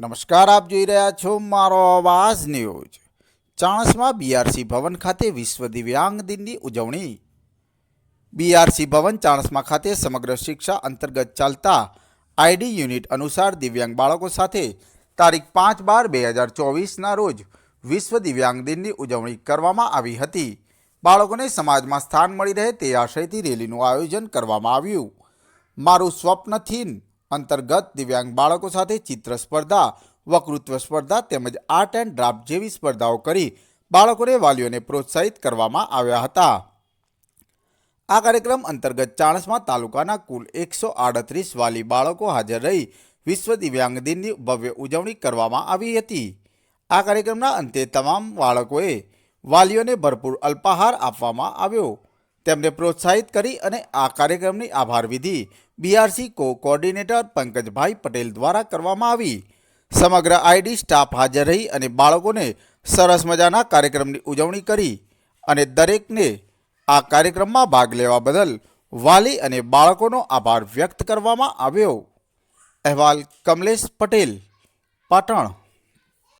નમસ્કાર, આપ જોઈ રહ્યા છો મારો અવાજ ન્યૂઝ. ચાણસમાં બીઆરસી ભવન ખાતે વિશ્વ દિવ્યાંગ દિનની ઉજવણી. બીઆરસી ભવન ચાણસમા ખાતે સમગ્ર શિક્ષા અંતર્ગત ચાલતા આઈડી યુનિટ અનુસાર દિવ્યાંગ બાળકો સાથે તારીખ પાંચ બાર બે હજાર ચોવીસના રોજ વિશ્વ દિવ્યાંગ દિનની ઉજવણી કરવામાં આવી હતી. બાળકોને સમાજમાં સ્થાન મળી રહે તે આશયથી રેલીનું આયોજન કરવામાં આવ્યું. મારું સ્વપ્ન થીમ અંતર્ગત દિવ્યાંગ બાળકો સાથે ચિત્ર સ્પર્ધા વકૃત્વ સ્પર્ધા તેમજ આર્ટ એન્ડ ડ્રાફ્ટ જેવી સ્પર્ધાઓ કરી બાળકોને વાલીઓને પ્રોત્સાહિત કરવામાં આવ્યા હતા. આ કાર્યક્રમ અંતર્ગત ચાણસમાં તાલુકાના કુલ એકસો આડત્રીસ વાલી બાળકો હાજર રહી વિશ્વ દિવ્યાંગ દિનની ભવ્ય ઉજવણી કરવામાં આવી હતી. આ કાર્યક્રમના અંતે તમામ બાળકોએ વાલીઓને ભરપૂર અલ્પાહાર આપવામાં આવ્યો. તેમને પ્રોત્સાહિત કરી અને આ કાર્યક્રમની આભાર વિધિ બીઆરસી કો કોઓર્ડિનેટર પંકજભાઈ પટેલ દ્વારા કરવામાં આવી. સમગ્ર આઈડી સ્ટાફ હાજર રહી અને બાળકોને સરસ મજાના કાર્યક્રમની ઉજવણી કરી અને દરેકને આ કાર્યક્રમમાં ભાગ લેવા બદલ વાલી અને બાળકોનો આભાર વ્યક્ત કરવામાં આવ્યો. અહેવાલ કમલેશ પટેલ, પાટણ.